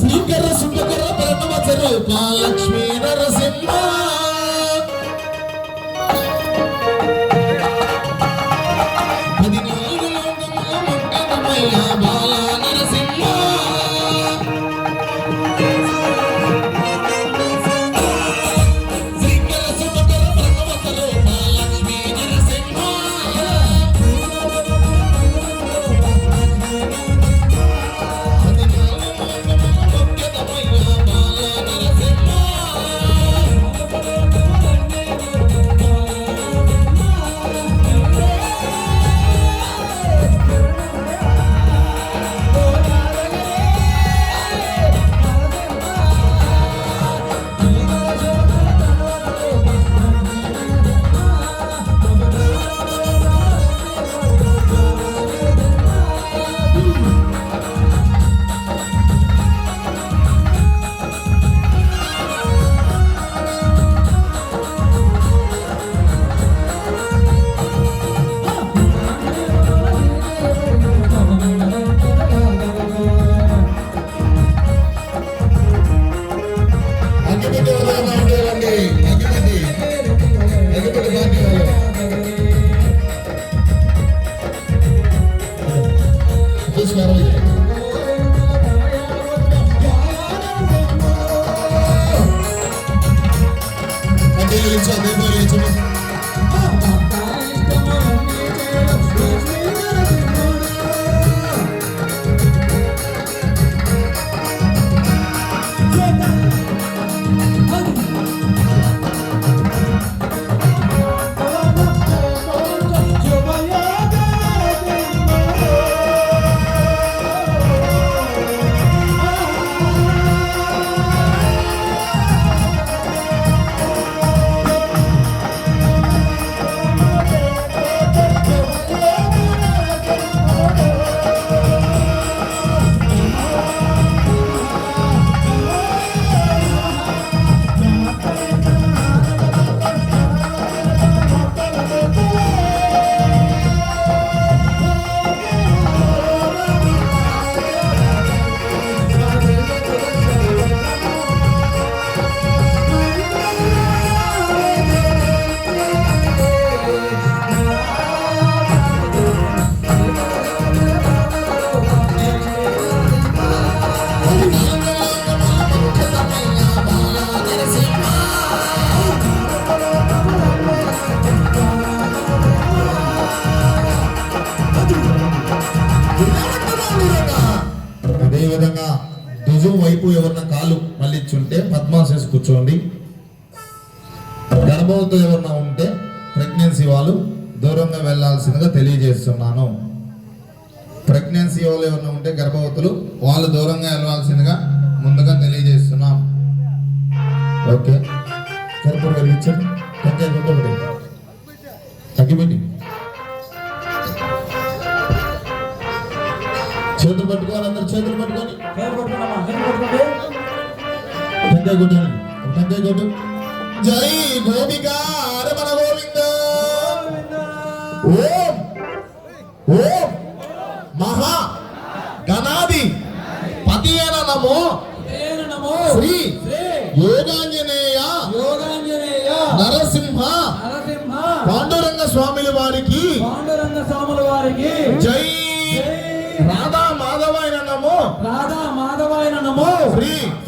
శ్రీకర సుందకర ప్రణవ స్వరూప మహాలక్ష్మీ నరసింహ. రుజువు వైపు ఎవరిన కాలు మళ్ళించుంటే పద్మాసేసి కూర్చోండి. గర్భవతి ఎవరన్నా ఉంటే ప్రెగ్నెన్సీ వాళ్ళు దూరంగా వెళ్ళాల్సిందిగా తెలియజేస్తున్నాను. ప్రెగ్నెన్సీ వాళ్ళు ఎవరైనా ఉంటే గర్భవతులు వాళ్ళు దూరంగా వెళ్ళాల్సిందిగా ముందుగా తెలియజేస్తున్నాం. ఓకే. కర్పూర వెలిగించండి కట్టే టెంకాయ కొట్టండి టెంకాయ కొట్టు జై గోపిక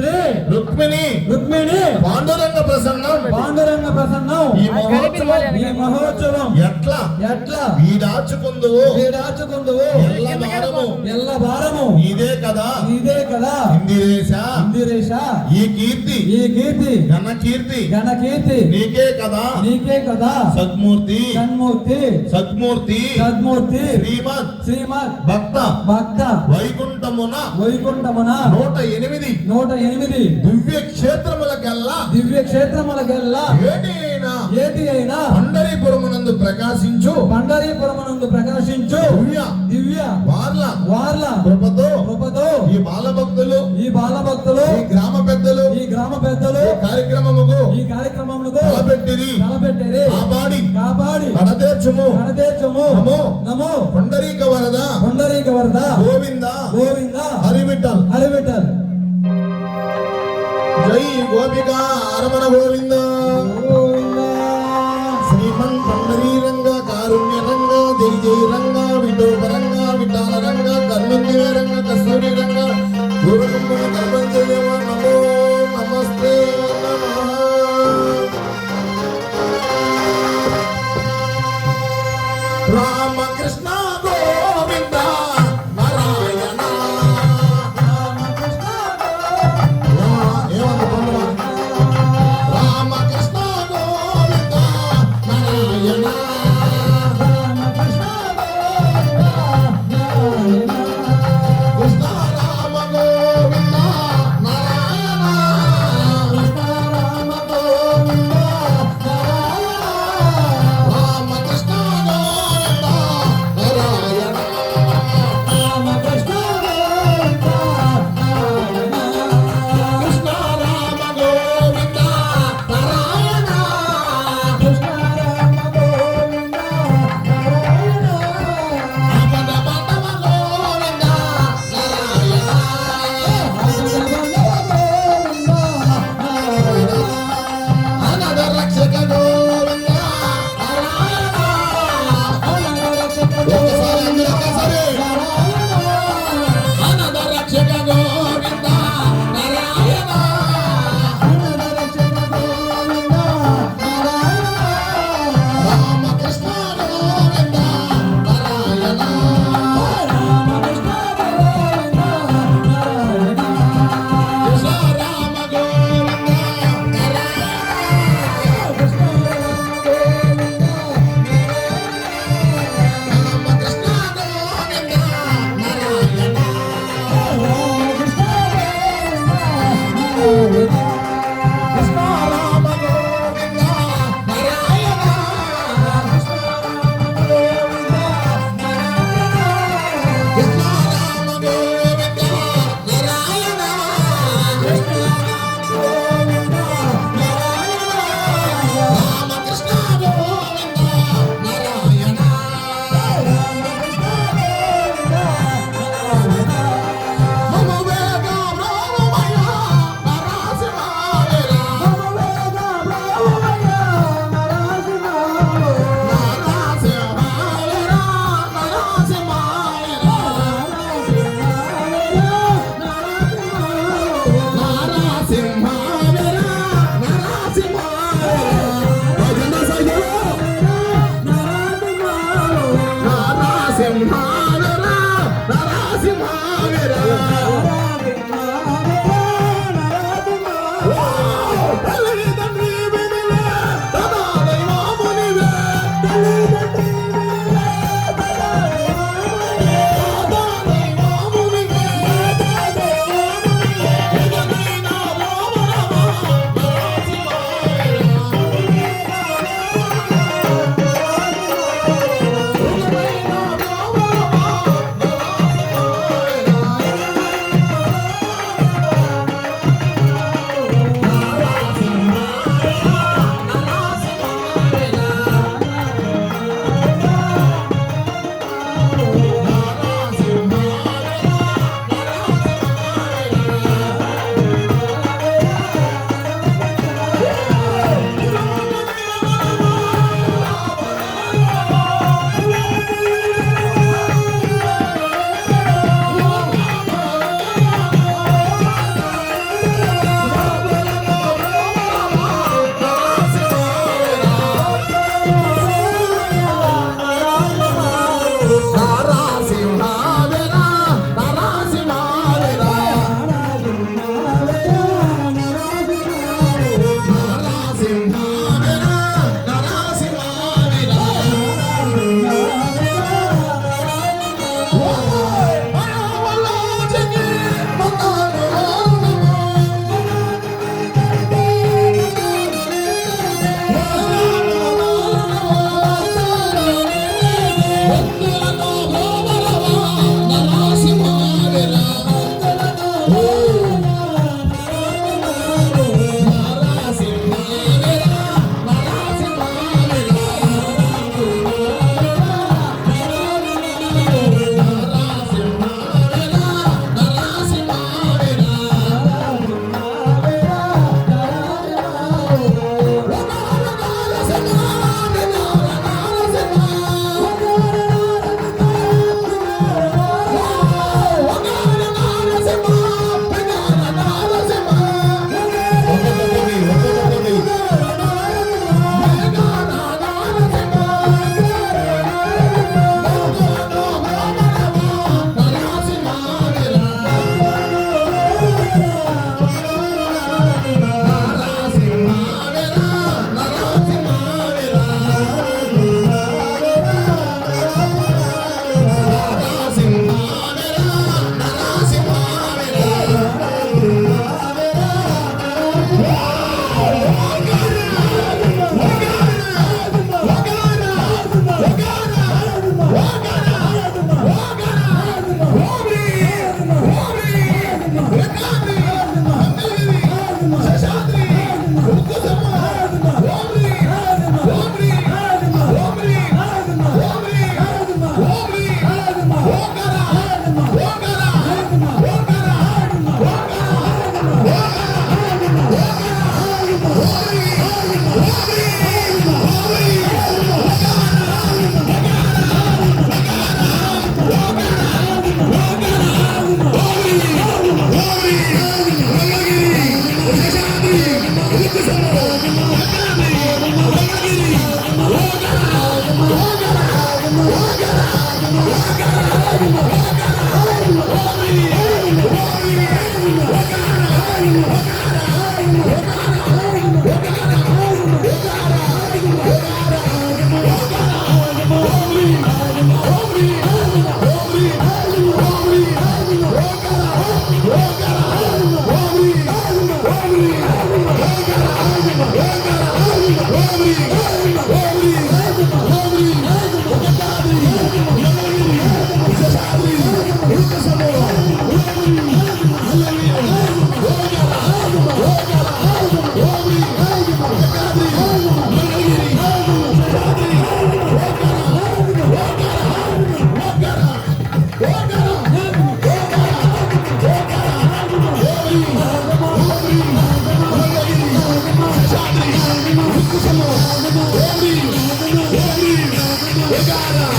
శ్రీ రుక్మిణి. రుక్మిణి. పాండురంగ ప్రసన్నం. పాండురంగ ప్రసన్నం. ఈ మహోత్సవం ఈ మహోత్సవం. ఎట్లా? ఎట్లా? వీడాచుకుందువు. వీడాచుకుందువు. ఎల్ల భారము ఎల్ల భారము ఇదే కదా. ఇదే కదా. ఇందిరేశ. ఇందిరేశ. ఈ కీర్తి ఈ కీర్తి ఘన కీర్తి ఘన కీర్తి నీకే కదా నీకే కదా సద్మూర్తి సన్మూర్తి సద్మూర్తి సద్మూర్తి శ్రీమద్ శ్రీమద్ భక్త భక్త వైకుంఠమున వైకుంఠమున నూట ఎనిమిది నూట ఎనిమిది దివ్య క్షేత్రములకెల్లా దివ్య క్షేత్రములకెల్లా ఏటి అయినా ఏటి అయినా పండరీపురమునందు ప్రకాశించు. పండరీపురమునందు ప్రకాశించు. దివ్య. దివ్య. వార్ల. వార్ల. కృపతో. కృపతో. ఈ బాలభక్తులు. ఈ బాలభక్తులు. ఈ గ్రామ పెద్దలు. ఈ గ్రామ పెద్దలు. ఈ కార్యక్రమముకు ఈ కార్యక్రమములకు తలపెట్టిది తలపెట్టేది కాపాడి. కాపాడి. కడతీర్చుము కడతీర్చము నమో. నమో. పుండరీక వరద పుండరీక వరద గోవింద. గోవింద. హరివిఠల్. హరివిఠల్. గోపిక. రమణ గోవింద గోవిందా.